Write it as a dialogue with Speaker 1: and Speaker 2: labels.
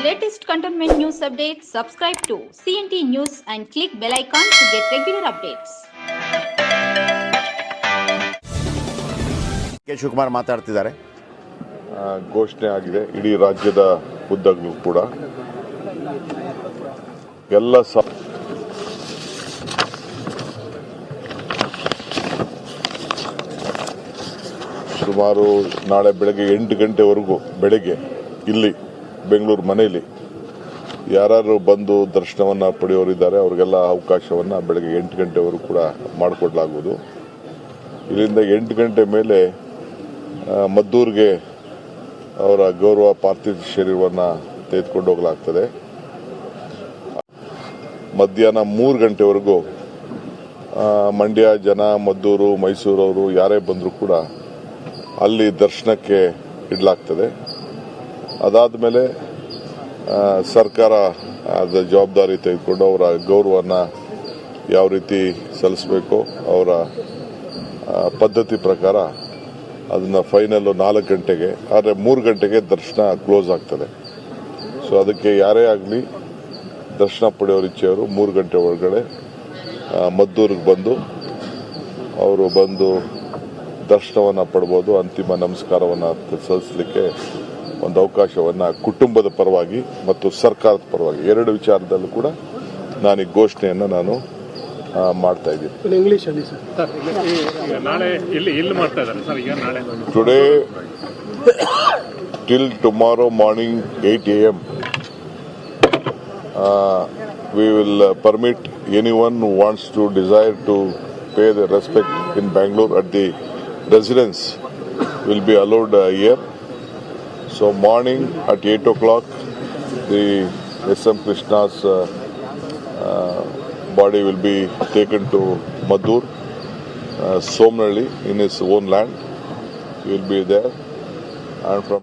Speaker 1: latest cantonment news updates, subscribe to CNT News and click bell icon to get regular updates.
Speaker 2: K Shivakumar ಮಾತಾಡ್ತಿದ್ದಾರೆ
Speaker 3: ಆ, ಘೋಷಣೆ ಆಗಿದೆ ಇಡೀ ರಾಜ್ಯದ ಉದ್ದಗಲೂ ಕೂಡ ಎಲ್ಲ ಸ ಸುಮಾರು ನಾಳೆ ಬೆಳಗ್ಗೆ ಎಂಟು ಗಂಟೆವರೆಗೂ ಬೆಳಗ್ಗೆ ಇಲ್ಲಿ ಬೆಂಗಳೂರು ಮನೆಯಲ್ಲಿ ಯಾರು ಬಂದು ದರ್ಶನವನ್ನು ಪಡೆಯೋರಿದ್ದಾರೆ, ಅವರಿಗೆಲ್ಲ ಅವಕಾಶವನ್ನು ಬೆಳಗ್ಗೆ ಎಂಟು ಗಂಟೆವರೆಗೂ ಕೂಡ ಮಾಡಿಕೊಡಲಾಗುವುದು. ಇಲ್ಲಿಂದ ಎಂಟು ಗಂಟೆ ಮೇಲೆ ಮದ್ದೂರಿಗೆ ಅವರ ಗೌರವ ಪಾರ್ಥಿವ ಶರೀರವನ್ನು ತೆಗೆದುಕೊಂಡು ಹೋಗಲಾಗ್ತದೆ. ಮಧ್ಯಾಹ್ನ ಮೂರು ಗಂಟೆವರೆಗೂ ಮಂಡ್ಯ, ಜನ, ಮದ್ದೂರು, ಮೈಸೂರವರು ಯಾರೇ ಬಂದರೂ ಕೂಡ ಅಲ್ಲಿ ದರ್ಶನಕ್ಕೆ ಇಡಲಾಗ್ತದೆ. ಅದಾದ ಮೇಲೆ ಸರ್ಕಾರ ಅದ ಜವಾಬ್ದಾರಿ ತೆಗೆದುಕೊಂಡು ಅವರ ಗೌರವವನ್ನು ಯಾವ ರೀತಿ ಸಲ್ಲಿಸಬೇಕು, ಅವರ ಪದ್ಧತಿ ಪ್ರಕಾರ ಅದನ್ನ ಫೈನಲ್ ನಾಲ್ಕು ಗಂಟೆಗೆ, ಆದರೆ ಮೂರು ಗಂಟೆಗೆ ದರ್ಶನ ಕ್ಲೋಸ್ ಆಗ್ತದೆ. ಸೊ ಅದಕ್ಕೆ ಯಾರೇ ಆಗಲಿ ದರ್ಶನ ಪಡೆಯೋರು ಇಚ್ಛೆಯವರು ಮೂರು ಗಂಟೆ ಒಳಗಡೆ ಮದ್ದೂರಿಗೆ ಬಂದು ಅವರು ಬಂದು ದರ್ಶನವನ್ನು ಪಡ್ಬೋದು, ಅಂತಿಮ ನಮಸ್ಕಾರವನ್ನು ಸಲ್ಲಿಸಲಿಕ್ಕೆ ಒಂದು ಅವಕಾಶವನ್ನು ಕುಟುಂಬದ ಪರವಾಗಿ ಮತ್ತು ಸರ್ಕಾರದ ಪರವಾಗಿ ಎರಡು ವಿಚಾರದಲ್ಲೂ ಕೂಡ ನಾನು ಈ ಘೋಷಣೆಯನ್ನು ನಾನು ಆ, ಮಾಡ್ತಾ ಇದ್ದೀನಿ.
Speaker 4: ಇನ್ ಇಂಗ್ಲಿಷ್ ಅಲ್ಲಿ ಸರ್.
Speaker 5: ಎ ಎಂ ನಾಳೆ ಇಲ್ಲಿ ಎನಿ ಮಾಡ್ತಾ ಇದ್ದಾರೆ ಸರ್ ಈಗ to
Speaker 3: pay till tomorrow morning 8 a.m. Uh, residence will be allowed a year So morning at 8 o'clock, the S.M. Krishna's uh, uh, body will be taken to Madur, uh, Somnalli in his own land. He will be there, and from